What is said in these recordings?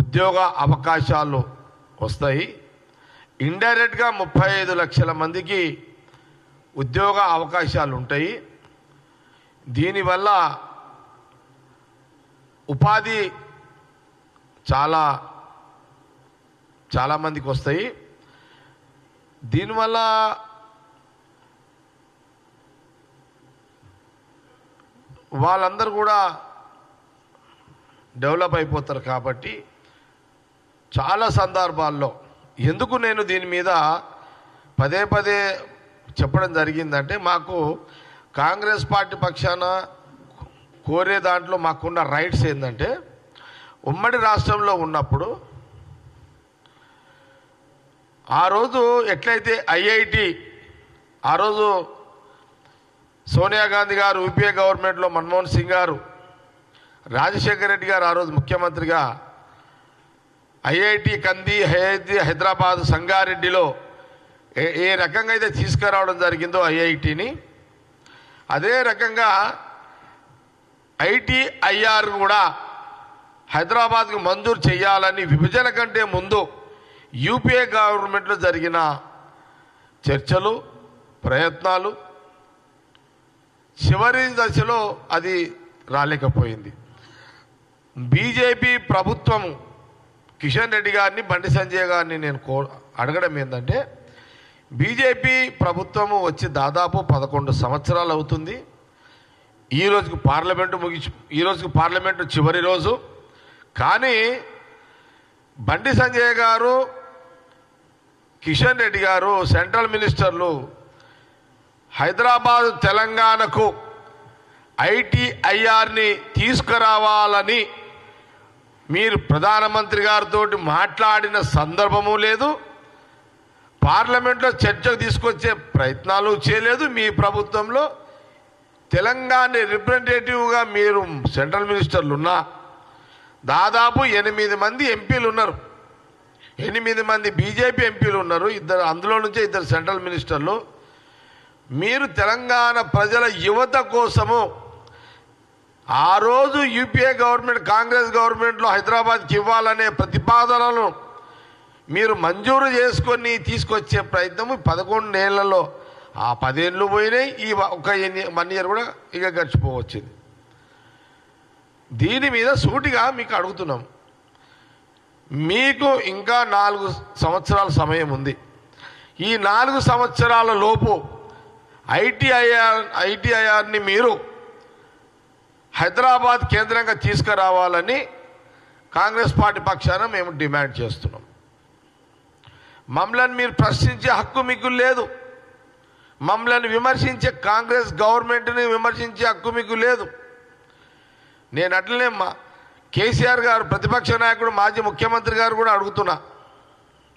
ఉద్యోగ అవకాశాలు వస్తాయి. ఇండైరెక్ట్గా ముప్పై ఐదు లక్షల మందికి ఉద్యోగ అవకాశాలు ఉంటాయి. దీనివల్ల ఉపాధి చాలా చాలామందికి వస్తాయి. దీనివల్ల వాళ్ళందరూ కూడా డెవలప్ అయిపోతారు కాబట్టి చాలా సందర్భాల్లో ఎందుకు నేను దీని మీద పదే పదే చెప్పడం జరిగిందంటే మాకు కాంగ్రెస్ పార్టీ పక్షాన కోరే దాంట్లో మాకున్న రైట్స్ ఏంటంటే ఉమ్మడి రాష్ట్రంలో ఉన్నప్పుడు ఆ రోజు ఎట్లయితే ఐఐటి ఆ రోజు సోనియా గాంధీ గారు యూపీఏ గవర్నమెంట్లో మన్మోహన్ సింగ్ గారు రాజశేఖర రెడ్డి గారు ఆ రోజు ముఖ్యమంత్రిగా ఐఐటి కంది హైదరాబాద్ సంగారెడ్డిలో ఏ ఏ రకంగా అయితే తీసుకురావడం జరిగిందో ఐఐటిని అదే రకంగా ఐటీఐఆర్ కూడా హైదరాబాద్కు మంజూరు చేయాలని విభజన కంటే ముందు యూపీఏ గవర్నమెంట్లో జరిగిన చర్చలు ప్రయత్నాలు చివరి దశలో అది రాలేకపోయింది. బీజేపీ ప్రభుత్వం కిషన్ రెడ్డి గారిని బండి సంజయ్ గారిని నేను కో అడగడం ఏంటంటే బీజేపీ ప్రభుత్వము వచ్చి దాదాపు పదకొండు సంవత్సరాలు అవుతుంది. ఈ రోజుకు పార్లమెంటు ముగించి ఈ రోజుకు పార్లమెంటు చివరి రోజు. కానీ బండి సంజయ్ గారు కిషన్ రెడ్డి గారు సెంట్రల్ మినిస్టర్లు హైదరాబాద్ తెలంగాణకు ఐటీఐఆర్ని తీసుకురావాలని మీరు ప్రధానమంత్రి గారితో మాట్లాడిన సందర్భము లేదు. పార్లమెంట్లో చర్చకు తీసుకొచ్చే ప్రయత్నాలు చేయలేదు మీ ప్రభుత్వంలో. తెలంగాణ రిప్రజెంటేటివ్గా మీరు సెంట్రల్ మినిస్టర్లు ఉన్నా దాదాపు ఎనిమిది మంది ఎంపీలు ఉన్నారు ఎనిమిది మంది బీజేపీ ఎంపీలు ఉన్నారు ఇద్దరు అందులో నుంచే ఇద్దరు సెంట్రల్ మినిస్టర్లు. మీరు తెలంగాణ ప్రజల యువత కోసము ఆ రోజు యూపీఏ గవర్నమెంట్ కాంగ్రెస్ గవర్నమెంట్లో హైదరాబాద్కి ఇవ్వాలనే ప్రతిపాదనలను మీరు మంజూరు చేసుకొని తీసుకొచ్చే ప్రయత్నము పదకొండు పదకొండేళ్ళలో ఆ పదేళ్ళు పోయినాయి ఈ ఒక వన్ ఇయర్ కూడా ఇక గడిచిపోవచ్చింది. దీని మీద సూటిగా మీకు అడుగుతున్నాం. మీకు ఇంకా నాలుగు సంవత్సరాల సమయం ఉంది. ఈ నాలుగు సంవత్సరాల లోపు ఐటీఐఆర్ ఐటీఐఆర్ని మీరు హైదరాబాద్ కేంద్రంగా తీసుకురావాలని కాంగ్రెస్ పార్టీ పక్షాన మేము డిమాండ్ చేస్తున్నాం. మమ్మల్ని మీరు ప్రశ్నించే హక్కు మీకు లేదు. మమ్మల్ని విమర్శించే కాంగ్రెస్ గవర్నమెంట్ని విమర్శించే హక్కు మీకు లేదు. నేను అట్లనే మా కేసీఆర్ గారు ప్రతిపక్ష నాయకుడు మాజీ ముఖ్యమంత్రి గారు కూడా అడుగుతున్నా.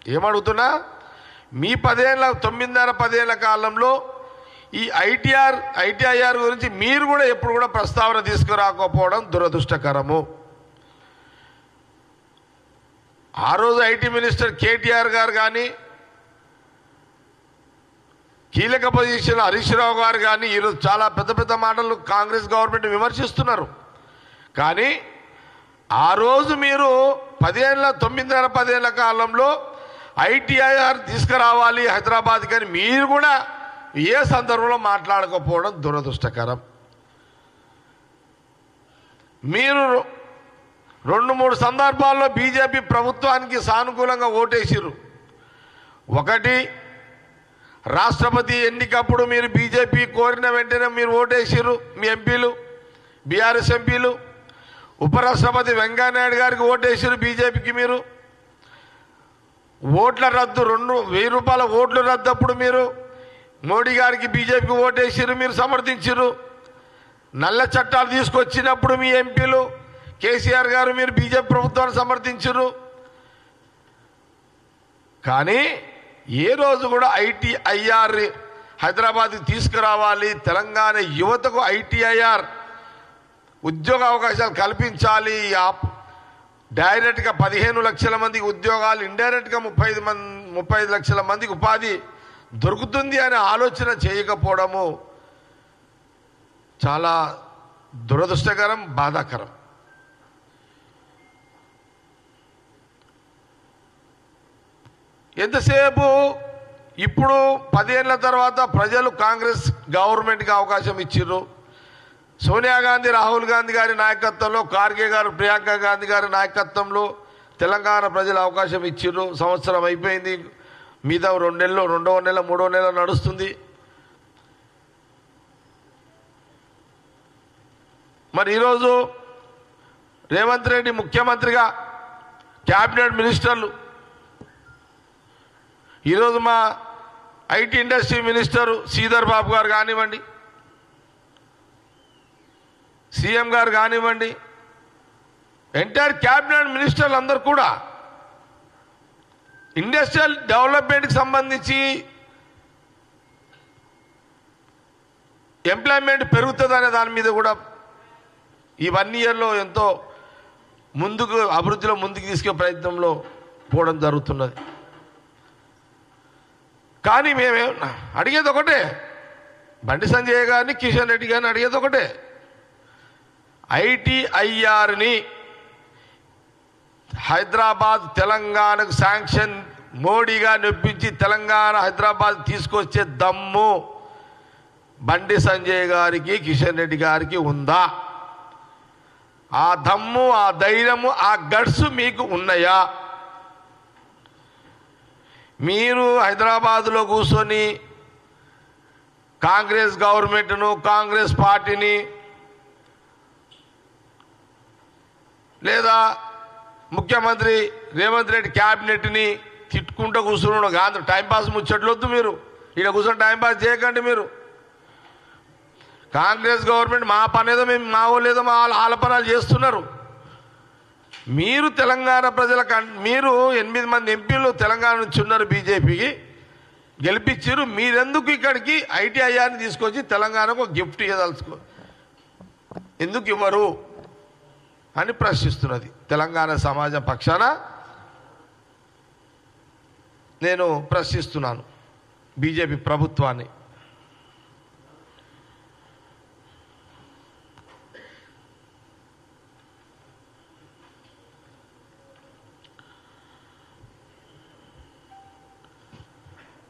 ఏమడుగుతున్నా? మీ పదేళ్ళ తొమ్మిదిన్నర పదేళ్ళ కాలంలో ఈ ఐటీఆర్ ఐటీఐఆర్ గురించి మీరు కూడా ఎప్పుడు కూడా ప్రస్తావన తీసుకురాకపోవడం దురదృష్టకరము. ఆ రోజు ఐటీ మినిస్టర్ కేటీఆర్ గారు కానీ కీలక పొజిషన్ హరీష్ రావు గారు కానీ ఈరోజు చాలా పెద్ద పెద్ద మాటలు కాంగ్రెస్ గవర్నమెంట్ విమర్శిస్తున్నారు. కానీ ఆ రోజు మీరు పదేళ్ళ తొమ్మిదిన్నర పదేళ్ళ కాలంలో ఐటీఐఆర్ తీసుకురావాలి హైదరాబాద్ కానీ మీరు కూడా ఏ సందర్భంలో మాట్లాడకపోవడం దురదృష్టకరం. మీరు రెండు మూడు సందర్భాల్లో బీజేపీ ప్రభుత్వానికి సానుకూలంగా ఓటేసిరు ఒకటి రాష్ట్రపతి ఎన్నికప్పుడు మీరు బీజేపీ కోరిన వెంటనే మీరు ఓటేసిరు మీ ఎంపీలు బీఆర్ఎస్ ఎంపీలు ఉపరాష్ట్రపతి వెంకయ్యనాయుడు గారికి ఓటేసిరు బీజేపీకి మీరు. ఓట్ల రద్దు రెండు వెయ్యి రూపాయల ఓట్లు రద్దు అప్పుడు మీరు మోడీ గారికి బీజేపీకి ఓటేసిరు మీరు సమర్థించరు నల్ల చట్టాలు తీసుకొచ్చినప్పుడు మీ ఎంపీలు కేసీఆర్ గారు మీరు బీజేపీ ప్రభుత్వాన్ని సమర్థించరు కానీ ఏ రోజు కూడా ఐటీఐఆర్ హైదరాబాద్కి తీసుకురావాలి తెలంగాణ యువతకు ఐటీఐఆర్ ఉద్యోగ అవకాశాలు కల్పించాలి డైరెక్ట్గా పదిహేను లక్షల మందికి ఉద్యోగాలు ఇండైరెక్ట్గా ముప్పై ఐదు మంది ముప్పై లక్షల మందికి ఉపాధి దొరుకుతుంది అనే ఆలోచన చేయకపోవడము చాలా దురదృష్టకరం బాధాకరం. ఎంతసేపు ఇప్పుడు పదేళ్ళ తర్వాత ప్రజలు కాంగ్రెస్ గవర్నమెంట్కి అవకాశం ఇచ్చిర్రు. సోనియా గాంధీ రాహుల్ గాంధీ గారి నాయకత్వంలో కార్గే గారు ప్రియాంక గాంధీ గారి నాయకత్వంలో తెలంగాణ ప్రజలు అవకాశం ఇచ్చిర్రు. సంవత్సరం అయిపోయింది. మీద రెండు నెలలు రెండవ నెల మూడవ నెల నడుస్తుంది. మరి ఈరోజు రేవంత్ రెడ్డి ముఖ్యమంత్రిగా క్యాబినెట్ మినిస్టర్లు ఈరోజు మా IT industry minister Sridhar Babu garu కానివ్వండి సీఎం గారు కానివ్వండి ఎంటైర్ క్యాబినెట్ మినిస్టర్లు అందరు కూడా ఇండస్ట్రియల్ డెవలప్మెంట్కి సంబంధించి ఎంప్లాయ్మెంట్ పెరుగుతుందనే దాని మీద కూడా ఈ వన్ ఇయర్లో ఎంతో ముందుకు అభివృద్ధిలో ముందుకు తీసుకునే ప్రయత్నంలో పోవడం జరుగుతున్నది. కానీ మేమే అడిగేది ఒకటే. బండి సంజయ్ గారిని కిషన్ రెడ్డి గారిని అడిగేది ఒకటే. ఐటీఐఆర్ని హైదరాబాద్ తెలంగాణకు శాంక్షన్ మోడీగా నొప్పించి తెలంగాణ హైదరాబాద్ తీసుకొచ్చే దమ్ము బండి సంజయ్ గారికి కిషన్ రెడ్డి గారికి ఉందా? ఆ దమ్ము ఆ ధైర్యము ఆ గడ్స్ మీకు ఉన్నాయా? మీరు హైదరాబాదులో కూర్చొని కాంగ్రెస్ గవర్నమెంట్ను కాంగ్రెస్ పార్టీని లేదా ముఖ్యమంత్రి రేవంత్ రెడ్డి క్యాబినెట్ని తిట్టుకుంటూ కూర్చున్నాడు. కాదు టైంపాస్ ముచ్చట్లొద్దు మీరు. ఇక్కడ కూర్చొని టైంపాస్ చేయకండి మీరు. కాంగ్రెస్ గవర్నమెంట్ మా పని ఏదో మేము మా లేదో మా ఆలపనాలు చేస్తున్నారు. మీరు తెలంగాణ ప్రజల మీరు ఎనిమిది మంది ఎంపీలు తెలంగాణ నుంచి ఉన్నారు బీజేపీకి. గెలిపించారు మీరెందుకు ఇక్కడికి ఐటీఐఆర్ని తీసుకొచ్చి తెలంగాణకు గిఫ్ట్ ఇవ్వదలుచుకో ఎందుకు ఇవ్వరు? అని ప్రశ్నిస్తున్నది. తెలంగాణ సమాజం పక్షాన నేను ప్రశ్నిస్తున్నాను బీజేపీ ప్రభుత్వాన్ని.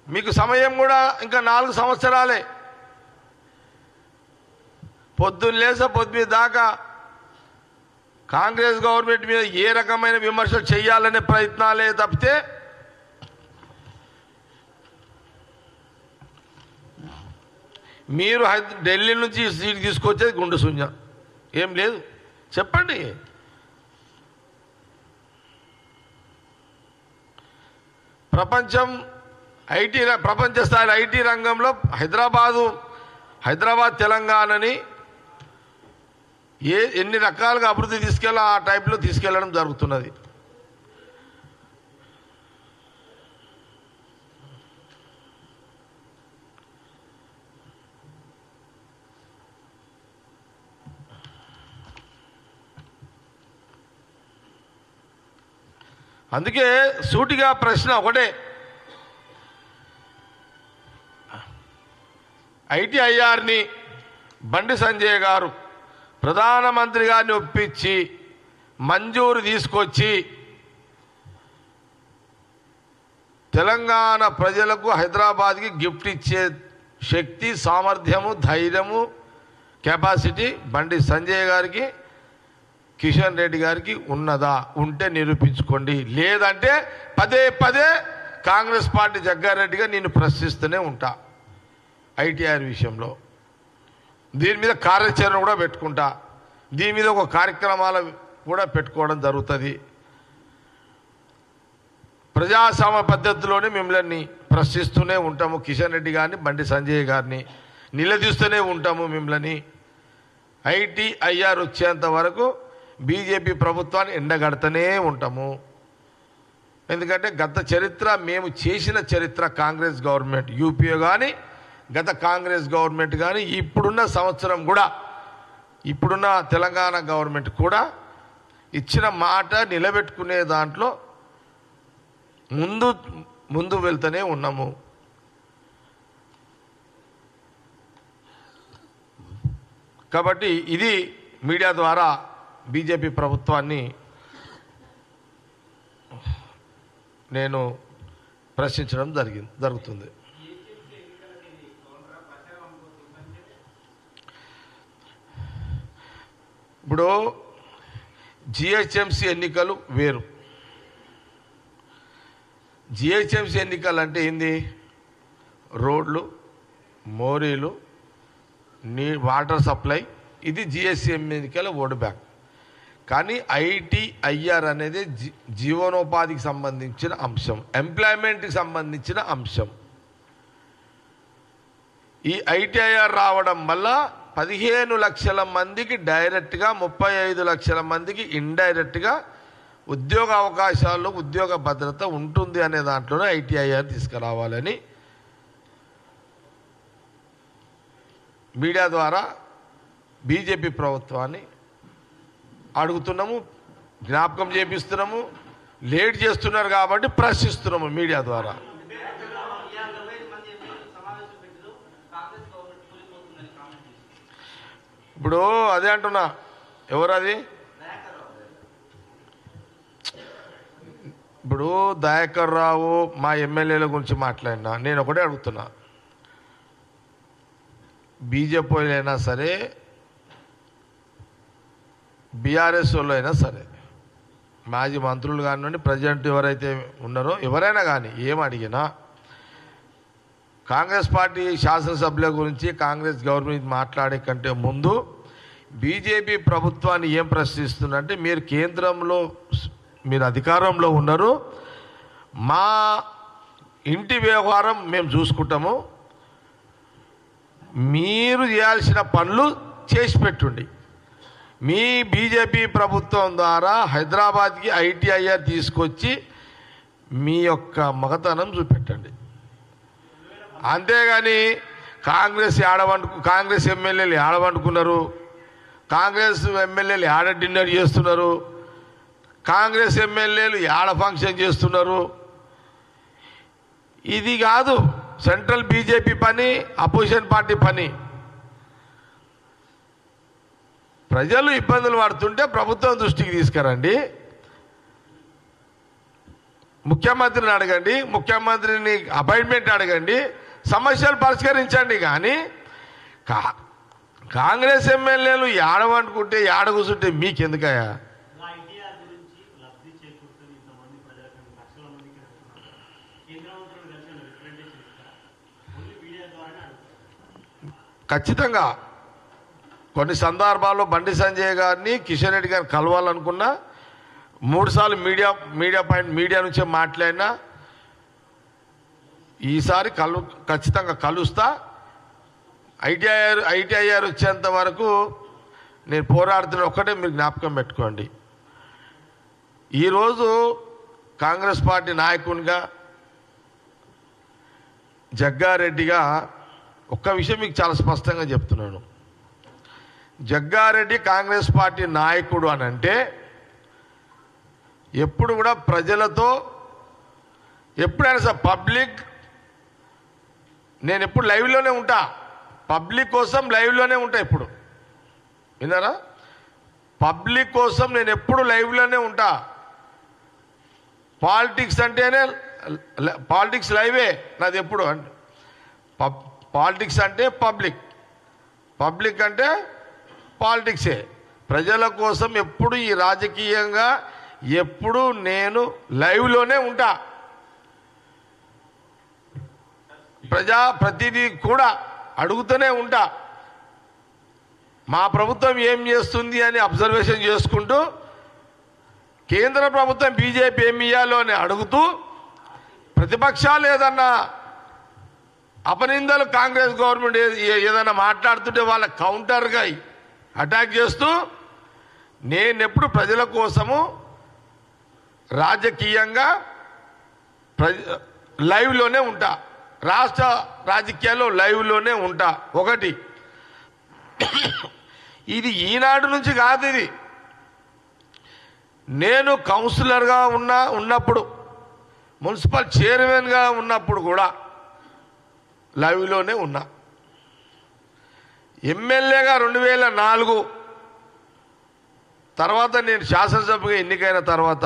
మీకు సమయం కూడా ఇంకా నాలుగు సంవత్సరాలే. పొద్దున్న లేస పొద్దు దాకా కాంగ్రెస్ గవర్నమెంట్ మీద ఏ రకమైన విమర్శలు చేయాలనే ప్రయత్నాలే తప్పితే మీరు ఢిల్లీ నుంచి సీట్ తీసుకొచ్చేది గుండు శూన్యం. ఏం లేదు. చెప్పండి. ప్రపంచం ఐటీ ప్రపంచ స్థాయి ఐటీ రంగంలో హైదరాబాదు హైదరాబాద్ తెలంగాణని ఏ ఎన్ని రకాలుగా అభివృద్ధి తీసుకెళ్ళా ఆ టైప్లో తీసుకెళ్ళడం జరుగుతున్నది. అందుకే సూటిగా ప్రశ్న ఒకటే. ఐటీఐఆర్ని బండి సంజయ్ గారు ప్రధానమంత్రి గారిని ఒప్పించి మంజూరు తీసుకొచ్చి తెలంగాణ ప్రజలకు హైదరాబాద్కి గిఫ్ట్ ఇచ్చే శక్తి సామర్థ్యము ధైర్యము కెపాసిటీ బండి సంజయ్ గారికి కిషన్ రెడ్డి గారికి ఉన్నదా? ఉంటే నిరూపించుకోండి. లేదంటే పదే పదే కాంగ్రెస్ పార్టీ జగ్గారెడ్డిగా నేను ప్రశ్నిస్తూనే ఉంటా ఐటీఆర్ విషయంలో. దీని మీద కార్యాచరణ కూడా పెట్టుకుంటా. దీని మీద ఒక కార్యక్రమాల కూడా పెట్టుకోవడం జరుగుతుంది. ప్రజాస్వామ్య పద్ధతిలోనే మిమ్మల్ని ప్రశ్నిస్తూనే ఉంటాము. కిషన్ రెడ్డి గారిని బండి సంజయ్ గారిని నిలదీస్తూనే ఉంటాము మిమ్మల్ని. ఐటీ ఐఆర్ వచ్చేంత వరకు బీజేపీ ప్రభుత్వాన్ని ఎండగడతనే ఉంటాము. ఎందుకంటే గత చరిత్ర మేము చేసిన చరిత్ర కాంగ్రెస్ గవర్నమెంట్ యూపీఏ కానీ గత కాంగ్రెస్ గవర్నమెంట్ కానీ ఇప్పుడున్న సంవత్సరం కూడా ఇప్పుడున్న తెలంగాణ గవర్నమెంట్ కూడా ఇచ్చిన మాట నిలబెట్టుకునే దాంట్లో ముందు ముందు వెళ్తూనే ఉన్నాము. కాబట్టి ఇది మీడియా ద్వారా బీజేపీ ప్రభుత్వాన్ని నేను ప్రశ్నించడం జరిగింది జరుగుతుంది. ఇప్పుడు జిహెచ్ఎంసి ఎన్నికలు వేరు. జిహెచ్ఎంసి ఎన్నికలు అంటే ఏంది? రోడ్లు మోరీలు నీ వాటర్ సప్లై ఇది జిఎస్ఎం ఎన్నికల ఓటు బ్యాంక్. కానీ ఐటీఐఆర్ అనేది జీ జీవనోపాధికి సంబంధించిన అంశం ఎంప్లాయ్మెంట్కి సంబంధించిన అంశం. ఈ ఐటీఐఆర్ రావడం వల్ల పదిహేను లక్షల మందికి డైరెక్ట్గా ముప్పై ఐదు లక్షల మందికి ఇండైరెక్ట్గా ఉద్యోగ అవకాశాలు ఉద్యోగ భద్రత ఉంటుంది అనే దాంట్లోనే ఐటీఐఆర్ తీసుకురావాలని మీడియా ద్వారా బీజేపీ ప్రభుత్వాన్ని అడుగుతున్నాము జ్ఞాపకం చేపిస్తున్నాము లేట్ చేస్తున్నారు కాబట్టి ప్రశ్నిస్తున్నాము మీడియా ద్వారా. ఇప్పుడు అదే అంటున్నా. ఎవరది? ఇప్పుడు దయాకర్ రావు మా ఎమ్మెల్యేల గురించి మాట్లాడినా నేను ఒకటే అడుగుతున్నా. బీజేపీ అయినా సరే బీఆర్ఎస్ వాళ్ళు అయినా సరే మాజీ మంత్రులు కానివ్వండి ప్రజెంట్ ఎవరైతే ఉన్నారో ఎవరైనా కానీ ఏం అడిగినా కాంగ్రెస్ పార్టీ శాసనసభ్యుల గురించి కాంగ్రెస్ గవర్నమెంట్ మాట్లాడే కంటే ముందు బీజేపీ ప్రభుత్వాన్ని ఏం ప్రశ్నిస్తుందంటే మీరు కేంద్రంలో మీరు అధికారంలో ఉన్నారు మా ఇంటి వ్యవహారం మేము చూసుకుంటాము. మీరు చేయాల్సిన పనులు చేసి పెట్టుండి. మీ బీజేపీ ప్రభుత్వం ద్వారా హైదరాబాద్కి ఐటీఐఆర్ తీసుకొచ్చి మీ యొక్క మగతనం చూపెట్టండి. అంతేగాని కాంగ్రెస్ ఆడవండు కాంగ్రెస్ ఎమ్మెల్యేలు ఆడవండుకున్నారు కాంగ్రెస్ ఎమ్మెల్యేలు ఆడ డిన్నర్ చేస్తున్నారు. కాంగ్రెస్ ఎమ్మెల్యేలు ఆడ ఫంక్షన్ చేస్తున్నారు. ఇది కాదు సెంట్రల్ బీజేపీ పని అపోజిషన్ పార్టీ పని. ప్రజలు ఇబ్బందులు పడుతుంటే ప్రభుత్వం దృష్టికి తీసుకురండి. ముఖ్యమంత్రిని అడగండి ముఖ్యమంత్రిని అపాయింట్మెంట్ అడగండి. సమస్యలు పరిష్కరించండి కానీ కా కాంగ్రెస్ ఎమ్మెల్యేలు ఏడవనుకుంటే ఏడ కూర్చుంటే మీకెందుకయ్యా ఖచ్చితంగా. కొన్ని సందర్భాల్లో బండి సంజయ్ గారిని కిషన్ రెడ్డి గారిని కలవాలనుకున్నా మూడుసార్లు మీడియా మీడియా పాయింట్ మీడియా నుంచే మాట్లాడినా ఈసారి కలు ఖచ్చితంగా కలుస్తా. ఐటీఐఆర్ ఐటీఐఆర్ వచ్చేంత వరకు నేను పోరాడుతున్న ఒక్కటే మీరు జ్ఞాపకం పెట్టుకోండి. ఈరోజు కాంగ్రెస్ పార్టీ నాయకునిగా జగ్గారెడ్డిగా ఒక్క విషయం మీకు చాలా స్పష్టంగా చెప్తున్నాను. జగ్గారెడ్డి కాంగ్రెస్ పార్టీ నాయకుడు అని అంటే ఎప్పుడు కూడా ప్రజలతో ఎప్పుడైనా సార్ పబ్లిక్ నేను ఎప్పుడు లైవ్లోనే ఉంటా. పబ్లిక్ కోసం లైవ్లోనే ఉంటా ఇప్పుడు. విన్నారా? పబ్లిక్ కోసం నేను ఎప్పుడు లైవ్లోనే ఉంటా. పాలిటిక్స్ అంటేనే పాలిటిక్స్ లైవే నాది ఎప్పుడు అంటే పబ్ పాలిటిక్స్ అంటే పబ్లిక్ పబ్లిక్ అంటే పాలిటిక్సే ప్రజల కోసం ఎప్పుడు ఈ రాజకీయంగా ఎప్పుడు నేను లైవ్లోనే ఉంటా. ప్రజా ప్రతిదీ కూడా అడుగుతూనే ఉంటా మా ప్రభుత్వం ఏం చేస్తుంది అని అబ్జర్వేషన్ చేసుకుంటూ కేంద్ర ప్రభుత్వం బీజేపీ ఏమి ఇయ్యాలో అని అడుగుతూ ప్రతిపక్షాలు ఏదన్నా అపనిందలు కాంగ్రెస్ గవర్నమెంట్ ఏ- ఏదైనా మాట్లాడుతుంటే వాళ్ళ కౌంటర్గా అటాక్ చేస్తూ నేను ఎప్పుడు ప్రజల కోసము రాజకీయంగా ప్ర లైవ్లోనే ఉంటా. రాష్ట్ర రాజకీయాల్లో లైవ్లోనే ఉంటా. ఒకటి. ఇది ఈనాడు నుంచి కాదు ఇది. నేను కౌన్సిలర్గా ఉన్న ఉన్నప్పుడు మున్సిపల్ చైర్మన్గా ఉన్నప్పుడు కూడా లైవ్లోనే ఉన్నా. ఎమ్మెల్యేగా రెండు వేల నాలుగు తర్వాత నేను శాసనసభగా ఎన్నికైన తర్వాత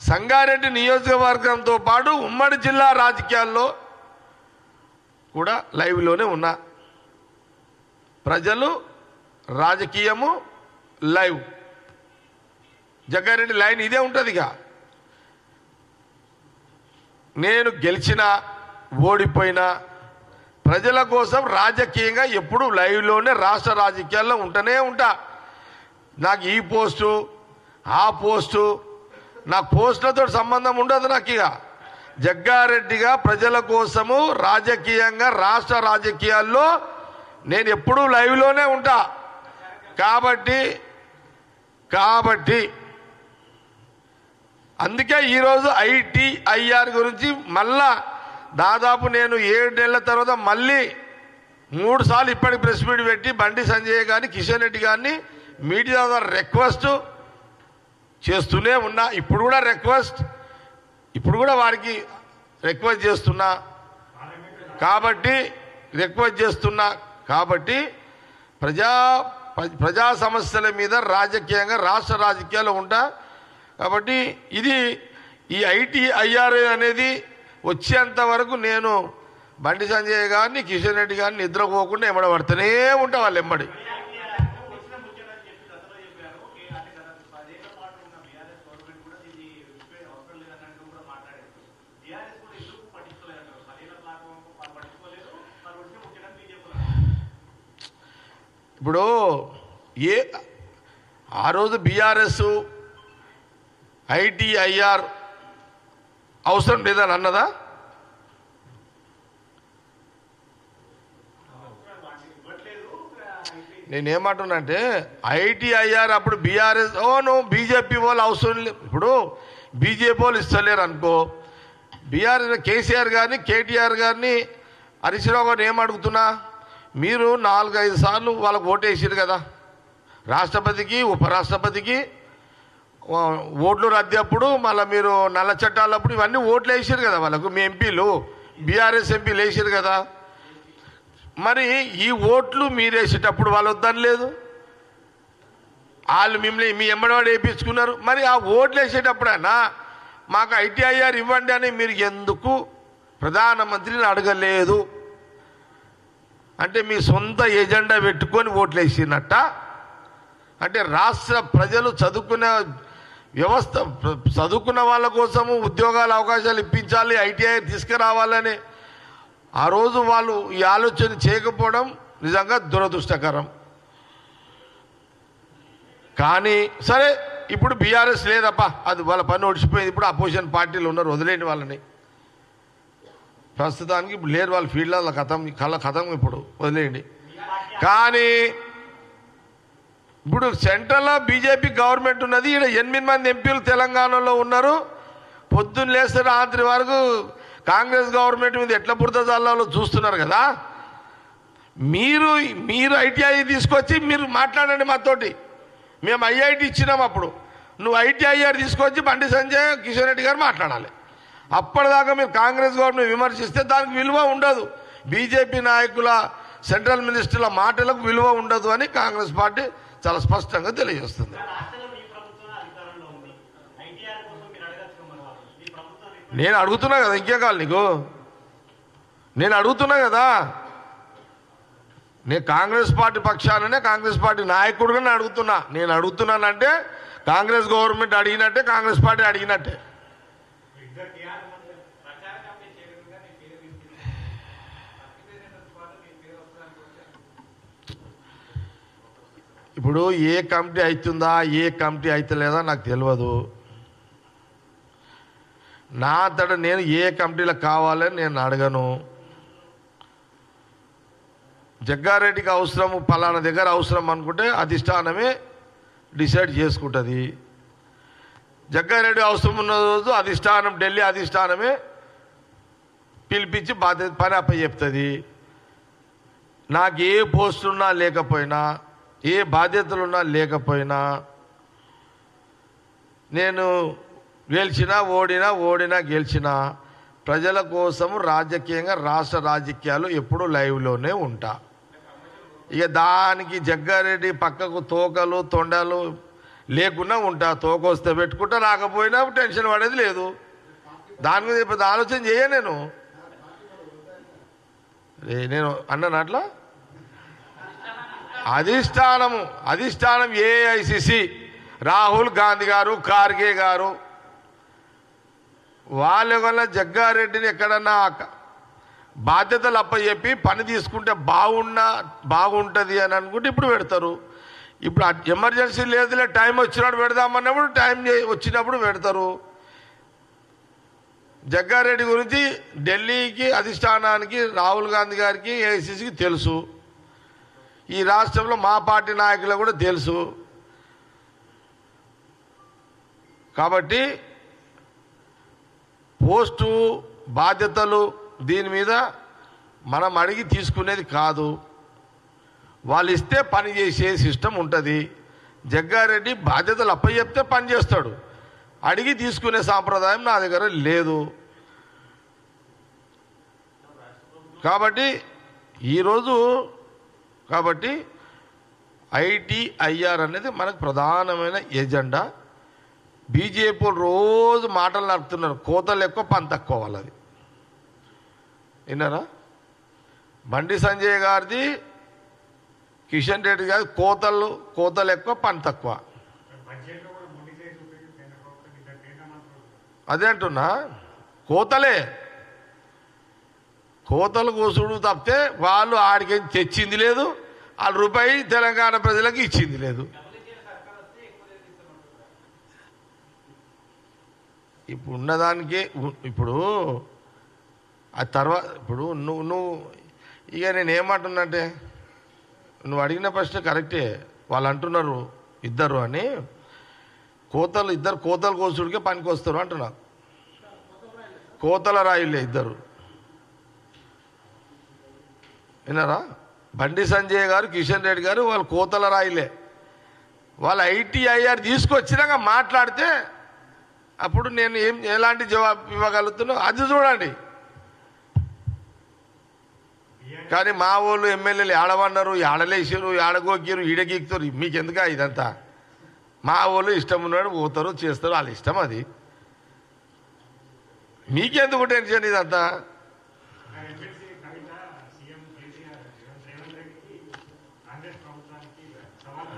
సంగారెడ్డి నియోజకవర్గంతో పాటు ఉమ్మడి జిల్లా రాజకీయాల్లో కూడా లైవ్లోనే ఉన్నా. ప్రజలు రాజకీయము లైవ్. జగ్గారెడ్డి లైన్ ఇదే ఉంటుంది ఇక నేను గెలిచిన ఓడిపోయినా ప్రజల కోసం రాజకీయంగా ఎప్పుడు లైవ్లోనే రాష్ట్ర రాజకీయాల్లో ఉంటూనే ఉంటా. నాకు ఈ పోస్టు ఆ పోస్టు నాకు పోస్టులతో సంబంధం ఉండదు నాకు ఇక జగ్గారెడ్డిగా ప్రజల కోసము రాజకీయంగా రాష్ట్ర రాజకీయాల్లో నేను ఎప్పుడూ లైవ్లోనే ఉంటా. కాబట్టి కాబట్టి అందుకే ఈరోజు ఐటీఐఆర్ గురించి మళ్ళా దాదాపు నేను ఏడు నెలల తర్వాత మళ్ళీ మూడు సార్లు ఇప్పటికి ప్రెస్ మీట్ పెట్టి బండి సంజయ్ గారిని కిషన్ రెడ్డి గారిని మీడియా ద్వారా రిక్వెస్ట్ చేస్తూనే ఉన్నా. ఇప్పుడు కూడా రిక్వెస్ట్ ఇప్పుడు కూడా వారికి రిక్వెస్ట్ చేస్తున్నా. కాబట్టి రిక్వెస్ట్ చేస్తున్నా. కాబట్టి ప్రజా ప్రజా సమస్యల మీద రాజకీయంగా రాష్ట్ర రాజకీయాలు ఉంటా. కాబట్టి ఇది ఈ ఐటీ ఐఆర్ఏ అనేది వచ్చేంత వరకు నేను బండి సంజయ్ గారిని కిషన్ రెడ్డి గారిని నిద్రపోకుండా ఎమ్మడబడుతూనే ఉంటా వాళ్ళు ఎమ్మడి వచ్చిన ముఖ్యమని చెప్పి గతంలో చెప్పారు ఓకే అంటే గత పదేళ్ళ పాటు ఉన్న బీఆర్ఎస్ గవర్నమెంట్ కూడా దీన్ని విడిపోయే అవసరం లేదన్నట్టు కూడా మాట్లాడారు బీఆర్ఎస్ కూడా ఎందుకు పట్టించుకోలేదు అంటారు పదేళ్ళ పాటు వాళ్ళు పట్టించుకోలేదు మరి వచ్చిన ముఖ్యమని బీజేపీ ఇప్పుడు ఏ ఆ రోజు బీఆర్ఎస్ ఐటీఐఆర్ అవసరం లేదని అన్నదా? నేనేమంటున్నానంటే ఐటీఐఆర్ అప్పుడు బీఆర్ఎస్ ఓను బీజేపీ వాళ్ళు అవసరం లేదు ఇప్పుడు బీజేపీ వాళ్ళు ఇస్తలేరు అనుకో బీఆర్ఎస్ కేసీఆర్ గారిని కేటీఆర్ గారిని హరీశ్రావు గారిని ఏం అడుగుతున్నా? మీరు నాలుగైదు సార్లు వాళ్ళకు ఓటేసారు కదా. రాష్ట్రపతికి ఉపరాష్ట్రపతికి ఓట్లు రద్దప్పుడు మళ్ళీ మీరు నల్ల చట్టాలప్పుడు ఇవన్నీ ఓట్లు వేసారు కదా వాళ్ళకు మీ ఎంపీలు బీఆర్ఎస్ ఎంపీలు వేసారు కదా. మరి ఈ ఓట్లు మీరు వేసేటప్పుడు వాళ్ళు వద్దని లేదు వాళ్ళు మిమ్మల్ని మీ ఎమ్మడవాడు వేయించుకున్నారు మరి ఆ ఓట్లు వేసేటప్పుడైనా మాకు ఐటీఐఆర్ ఇవ్వండి అని మీరు ఎందుకు ప్రధానమంత్రిని అడగలేదు? అంటే మీ సొంత ఎజెండా పెట్టుకొని ఓట్లు వేసినట్ట అంటే రాష్ట్ర ప్రజలు చదువుకున్న వ్యవస్థ చదువుకున్న వాళ్ళ కోసము ఉద్యోగాల అవకాశాలు ఇప్పించాలి ఐటీఐ తీసుకురావాలని. ఆ రోజు వాళ్ళు ఈ ఆలోచన చేయకపోవడం నిజంగా దురదృష్టకరం. కానీ సరే ఇప్పుడు బీఆర్ఎస్ లేదప్ప అది వాళ్ళ పని ఒడిచిపోయింది ఇప్పుడు అపోజిషన్ పార్టీలు ఉన్నారు వదిలేని వాళ్ళని. ప్రస్తుతానికి ఇప్పుడు లేరు వాళ్ళ ఫీల్డ్లో కథం కళ్ళ కథం ఇప్పుడు వదిలేయండి. కానీ ఇప్పుడు సెంట్రల్లో బీజేపీ గవర్నమెంట్ ఉన్నది ఇక్కడ ఎనిమిది మంది ఎంపీలు తెలంగాణలో ఉన్నారు. పొద్దున్న లేస్తే రాత్రి వరకు కాంగ్రెస్ గవర్నమెంట్ మీద ఎట్లా బురద జల్లాలో చూస్తున్నారు కదా. మీరు మీరు ఐటీఐ తీసుకొచ్చి మీరు మాట్లాడండి మాతోటి. మేము ఐఐటి ఇచ్చినాం అప్పుడు. నువ్వు ఐటీఐఆర్ తీసుకొచ్చి బండి సంజయ్ కిషన్ రెడ్డి గారు మాట్లాడాలి. అప్పటిదాకా మీరు కాంగ్రెస్ గవర్నమెంట్ విమర్శిస్తే దానికి విలువ ఉండదు. బీజేపీ నాయకుల సెంట్రల్ మినిస్టర్ల మాటలకు విలువ ఉండదు అని కాంగ్రెస్ పార్టీ చాలా స్పష్టంగా తెలియజేస్తుంది. నేను అడుగుతున్నా కదా ఇంకేం కావాలి నీకు. నేను అడుగుతున్నా కదా. నేను కాంగ్రెస్ పార్టీ పక్షాననే కాంగ్రెస్ పార్టీ నాయకుడుగా నేను అడుగుతున్నా. నేను అడుగుతున్నానంటే కాంగ్రెస్ గవర్నమెంట్ అడిగినట్టే కాంగ్రెస్ పార్టీ అడిగినట్టే. ఇప్పుడు ఏ కమిటీ అవుతుందా ఏ కమిటీ అవుతలేదా నాకు తెలియదు నా అంతటా నేను ఏ కమిటీలో కావాలని నేను అడగను. జగ్గారెడ్డికి అవసరం పలానా దగ్గర అవసరం అనుకుంటే అధిష్టానమే డిసైడ్ చేసుకుంటుంది. జగ్గారెడ్డి అవసరం ఉన్న రోజు అధిష్టానం ఢిల్లీ అధిష్టానమే పిలిపించి బాధ్యత పని అప్ప చెప్తుంది నాకు ఏ పోస్టున్నా లేకపోయినా ఏ బాధ్యతలున్నా లేకపోయినా నేను గెలిచినా ఓడినా ఓడినా గెలిచినా ప్రజల కోసం రాజకీయంగా రాష్ట్ర రాజకీయాలు ఎప్పుడూ లైవ్లోనే ఉంటా. ఇక దానికి జగ్గారెడ్డి పక్కకు తోకలు తొండలు లేకున్నా ఉంటా. తోకొస్తే పెట్టుకుంటా రాకపోయినా టెన్షన్ పడేది లేదు. దాని మీద ఆలోచన చేయ నేను. నేను అన్నాను అట్లా? అధిష్టానము అధిష్టానం ఏఐసిసి రాహుల్ గాంధీ గారు ఖార్గే గారు. వాళ్ళ వల్ల జగ్గారెడ్డిని ఎక్కడన్నా బాధ్యతలు అప్పచెప్పి పని తీసుకుంటే బాగున్నా బాగుంటుంది అని అనుకుంటే ఇప్పుడు పెడతారు. ఇప్పుడు ఎమర్జెన్సీ లేదులే టైం వచ్చినప్పుడు పెడదామన్నప్పుడు టైం వచ్చినప్పుడు పెడతారు. జగ్గారెడ్డి గురించి ఢిల్లీకి అధిష్టానానికి రాహుల్ గాంధీ గారికి ఏఐసిసికి తెలుసు. ఈ రాష్ట్రంలో మా పార్టీ నాయకులు కూడా తెలుసు. కాబట్టి పోస్టు బాధ్యతలు దీని మీద మనం అడిగి తీసుకునేది కాదు. వాళ్ళు ఇస్తే పని చేసే సిస్టమ్ ఉంటుంది. జగ్గారెడ్డి బాధ్యతలు అప్పచెప్తే పని చేస్తాడు. అడిగి తీసుకునే సాంప్రదాయం నా దగ్గర లేదు. కాబట్టి ఈరోజు కాబట్టి ఐటీఐఆర్ అనేది మనకు ప్రధానమైన ఎజెండా. బీజేపీ రోజు మాటలు నడుపుతున్నారు. కోతలు ఎక్కువ పని తక్కువ వాళ్ళది. విన్నారా? బండి సంజయ్ గారిది కిషన్ రెడ్డి గారి కోతలు కోతలు ఎక్కువ పని తక్కువ. అదే అంటున్నా. కోతలే. కోతలు కోసుడు తప్పితే వాళ్ళు ఆడికి తెచ్చింది లేదు. వాళ్ళ రూపాయి తెలంగాణ ప్రజలకు ఇచ్చింది లేదు. ఇప్పుడు ఉన్నదానికి ఇప్పుడు ఆ తర్వాత ఇప్పుడు నువ్వు నువ్వు ఇక నేను ఏమంటున్నంటే నువ్వు అడిగిన ప్రశ్న కరెక్టే. వాళ్ళు అంటున్నారు ఇద్దరు అని. కోతలు ఇద్దరు కోతలు కోసుడికే పనికి వస్తారు అంటున్నారు కోతల రాయిలే ఇద్దరు. విన్నారా? బండి సంజయ్ గారు కిషన్ రెడ్డి గారు వాళ్ళు కోతల రాయిలే. వాళ్ళ ఐటీఐఆర్ తీసుకొచ్చినాక మాట్లాడితే అప్పుడు నేను ఏం ఎలాంటి జవాబు ఇవ్వగలుగుతున్నా? అది చూడండి. కానీ మా వాళ్ళు ఎమ్మెల్యేలు ఏడవన్నారు ఏడలేసారు ఏడగోక్కారు ఈడగీక్తారు. మీకు ఎందుకా ఇదంతా? మా వాళ్ళు ఇష్టం ఉన్నాడు పోతారు చేస్తారు వాళ్ళ ఇష్టం అది. మీకెందుకు టెన్షన్ ఇదంతా ఎమ్మెల్సీ కవిత సీఎం కేసీఆర్ రేవంత్ రెడ్డికి కాంగ్రెస్ ప్రభుత్వానికి సవాల్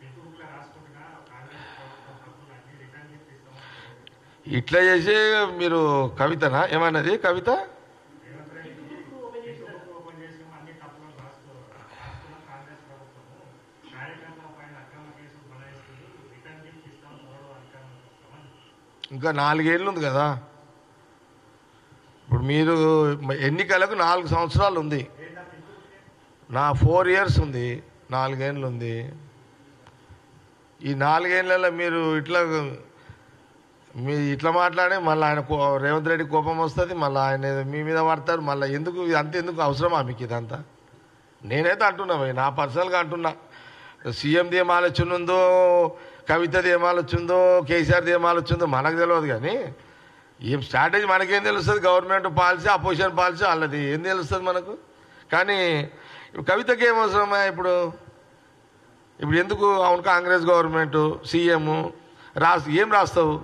ఫేస్బుక్లో రాసుకుంటున్నా కాంగ్రెస్ ప్రభుత్వం తప్పులు అన్ని రిటర్న్ చేపిస్తాం ఇట్లా చేసే మీరు కవితనా? ఏమన్నది కవిత? ఇంకా నాలుగేళ్ళు ఉంది కదా. ఇప్పుడు మీరు ఎన్నికలకు నాలుగు సంవత్సరాలు ఉంది. నా ఫోర్ ఇయర్స్ ఉంది. నాలుగేళ్ళు ఉంది. ఈ నాలుగేళ్ళలో మీరు ఇట్లా మీ ఇట్లా మాట్లాడి మళ్ళీ ఆయన కో- రేవంత్ రెడ్డి కోపం వస్తుంది మళ్ళీ ఆయన మీ మీద పడతారు మళ్ళీ ఎందుకు అంత ఎందుకు అవసరమా మీకు ఇదంతా? నేనైతే అంటున్నా భయ్, నా పర్సనల్గా అంటున్నా. సీఎంది ఏం ఆలోచన ఉందో కవితది ఏం ఆలోచన ఉందో కేసీఆర్ది ఏం ఆలోచన ఉందో మనకు తెలియదు కానీ ఏం స్ట్రాటజీ మనకేం తెలుస్తుంది? గవర్నమెంట్ పాలసీ అపోజిషన్ పాలసీ వాళ్ళది ఏం తెలుస్తుంది మనకు? కానీ ఇప్పుడు కవితకి ఏం అవసరమా ఇప్పుడు? ఇప్పుడు ఎందుకు అవును కాంగ్రెస్ గవర్నమెంట్ సీఎం రాస్ ఏం రాస్తావు?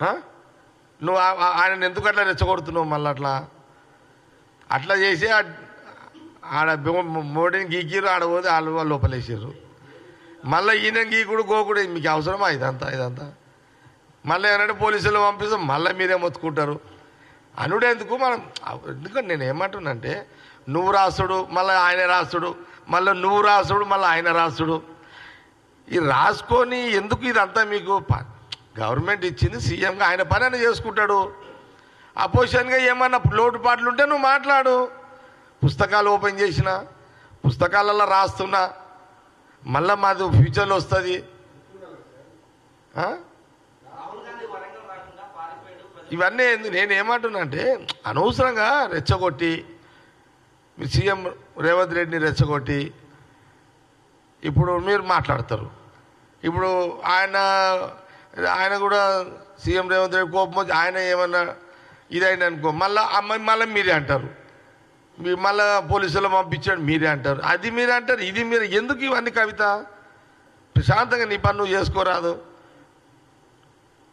నువ్వు ఆయన ఆయనను ఎందుకు అట్లా రెచ్చగొడుతున్నావు మళ్ళీ అట్లా? అట్లా చేసి ఆడ మోడీని గీకిరు ఆడ పోతే వాళ్ళు వాళ్ళు లోపలేసారు మళ్ళీ ఈయన గీకుడు గోకుడు మీకు అవసరమా ఇదంతా ఇదంతా? మళ్ళీ ఏమంటే పోలీసులు పంపిస్తాం మళ్ళీ మీరే మొత్తుకుంటారు. అనుడేందుకు మనం? ఎందుకంటే నేను ఏమంటున్నంటే నువ్వు రాసుడు మళ్ళీ ఆయన రాసుడు మళ్ళీ నువ్వు రాసుడు మళ్ళీ ఆయన రాసుడు. ఈ రాసుకొని ఎందుకు ఇదంతా మీకు ప- గవర్నమెంట్ ఇచ్చింది సీఎంగా ఆయన పని అని చేసుకుంటాడు అపోజిషన్గా ఏమన్నా లోటుపాట్లు ఉంటే నువ్వు మాట్లాడు. పుస్తకాలు ఓపెన్ చేసిన పుస్తకాలలో రాస్తున్నా మళ్ళీ మాది ఫ్యూచర్లో వస్తుంది. ఇవన్నీ నేను ఏమంటున్నా అంటే అనవసరంగా రెచ్చగొట్టి మీరు సీఎం రేవంత్ రెడ్డిని రెచ్చగొట్టి ఇప్పుడు మీరు మాట్లాడతారు. ఇప్పుడు ఆయన ఆయన కూడా సీఎం రేవంత్ రెడ్డి కోపం వచ్చి ఆయన ఏమన్నా ఇదైంది అనుకో. మళ్ళీ అమ్మాయి మళ్ళీ మీరే అంటారు. మీ మళ్ళా పోలీసులు పంపించాడు మీరే అంటారు. అది మీరే అంటారు ఇది మీరు. ఎందుకు ఇవన్నీ కవిత? ప్రశాంతంగా నీ పని నువ్వు చేసుకోరాదు.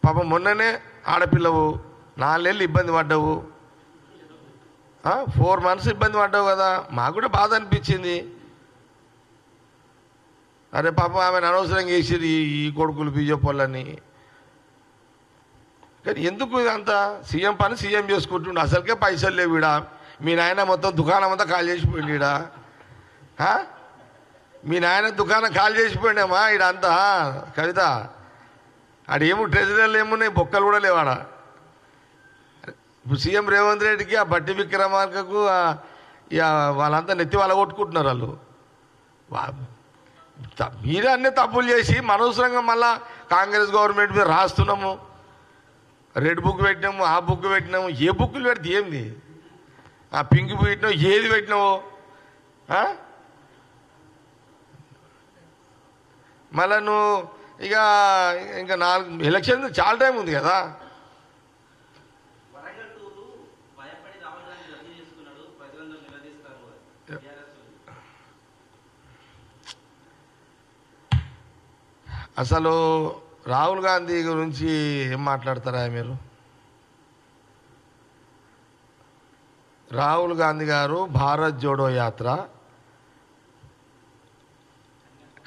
పాపం మొన్ననే ఆడపిల్లవు నాలుగేళ్ళు ఇబ్బంది పడ్డావు. ఫోర్ మంత్స్ ఇబ్బంది పడ్డావు కదా. మాకు కూడా బాధ అనిపించింది. అరే పాపం ఆమెను అనవసరంగా వేసిరు ఈ కొడుకులు కొడుకులు బీజేపీలని కానీ ఎందుకు ఇదంతా? సీఎం పని సీఎం చేసుకుంటుండే. అసలుకే పైసలు లేవు ఈడ. మీ నాయన మొత్తం దుకాణం అంతా కాల్ చేసిపోయింది ఈడ. మీ నాయన దుకాణం ఖాళీ చేసిపోయిండేమా ఈడ అంతా? కవిత ఆడేమో ట్రెజరీలు ఏమున్నాయి? బొక్కలు కూడా లేవాడ ఇప్పుడు సీఎం రేవంత్ రెడ్డికి ఆ బట్టి విక్రమార్కకు ఇక వాళ్ళంతా నెత్తి వాళ్ళ కొట్టుకుంటున్నారు వాళ్ళు. వా- మీరే అన్ని తప్పులు చేసి మనవసరంగా మళ్ళా కాంగ్రెస్ గవర్నమెంట్ మీద రాస్తున్నాము. రెడ్ బుక్ పెట్టినాము ఆ బుక్ పెట్టినాము. ఏ బుక్లు పెడితే ఏంది? ఆ పింక్ పెట్టినావు ఏది పెట్టినావు? మళ్ళా నువ్వు ఇక ఇంకా నాలుగు ఎలక్షన్ చాలా టైం ఉంది కదా. అసలు రాహుల్ గాంధీ గురించి ఏం మాట్లాడతారా మీరు? రాహుల్ గాంధీ గారు భారత్ జోడో యాత్ర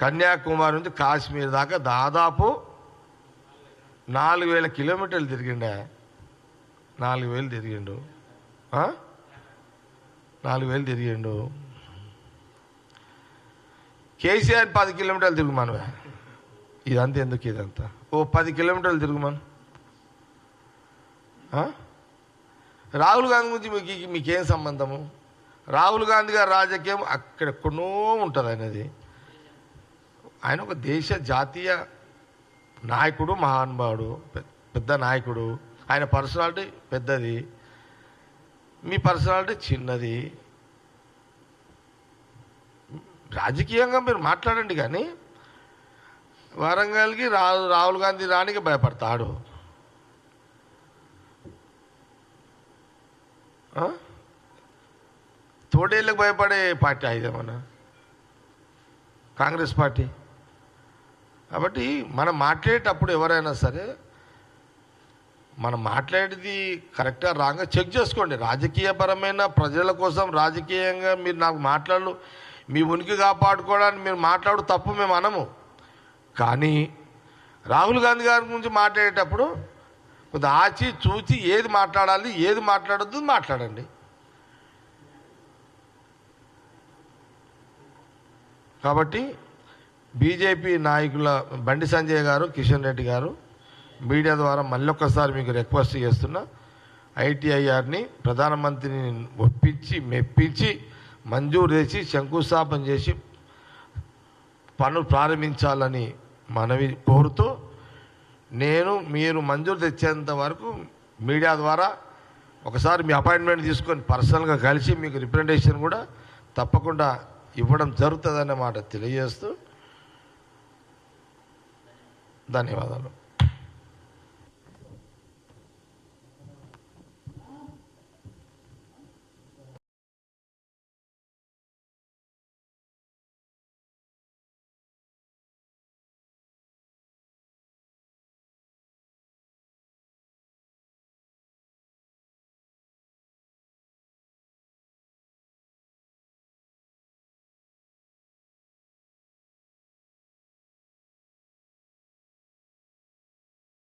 కన్యాకుమారి నుంచి కాశ్మీర్ దాకా దాదాపు నాలుగు వేల కిలోమీటర్లు తిరిగిండే? నాలుగు వేలు తిరిగిండు. నాలుగు వేలు తిరిగిండు. కేసీఆర్ పది కిలోమీటర్లు తిరుగు మనమే ఇదంతా ఎందుకు ఇదంతా? ఓ పది కిలోమీటర్లు తిరుగుమను రాహుల్ గాంధీ గురించి మీకు మీకేం సంబంధము? రాహుల్ గాంధీ గారి రాజకీయం అక్కడెక్కడో ఉంటుంది ఆయనది. ఆయన ఒక దేశ జాతీయ నాయకుడు మహానుభావుడు పెద్ద నాయకుడు. ఆయన పర్సనాలిటీ పెద్దది. మీ పర్సనాలిటీ చిన్నది. రాజకీయంగా మీరు మాట్లాడండి కానీ వరంగల్కి రా రాహుల్ గాంధీ రానికి భయపడతాడు. తోడేళ్ళకి భయపడే పార్టీ ఇదేమన్నా? కాంగ్రెస్ పార్టీ. కాబట్టి మనం మాట్లాడేటప్పుడు ఎవరైనా సరే మనం మాట్లాడేది కరెక్ట్గా రాగా చెక్ చేసుకోండి. రాజకీయపరమైన ప్రజల కోసం రాజకీయంగా మీరు నాకు మాట్లాడు మీ ఉనికి కాపాడుకోవడానికి మీరు మాట్లాడు తప్పు మేము అనము. కానీ రాహుల్ గాంధీ గారి గురించి మాట్లాడేటప్పుడు కొంత ఆచి చూచి ఏది మాట్లాడాలి ఏది మాట్లాడొద్దు మాట్లాడండి. కాబట్టి బీజేపీ నాయకుల బండి సంజయ్ గారు కిషన్ రెడ్డి గారు మీడియా ద్వారా మళ్ళొక్కసారి మీకు రిక్వెస్ట్ చేస్తున్నా ఐటీఐఆర్ని ప్రధానమంత్రిని ఒప్పించి మెప్పించి మంజూరు చేసి శంకుస్థాపన చేసి పనులు ప్రారంభించాలని మనవి కోరుతూ నేను మీరు మంజూరు తెచ్చేంత వరకు మీడియా ద్వారా ఒకసారి మీ అపాయింట్మెంట్ తీసుకొని పర్సనల్గా కలిసి మీకు రిప్రజెంటేషన్ కూడా తప్పకుండా ఇవ్వడం జరుగుతుందనే మాట తెలియజేస్తూ ధన్యవాదాలు.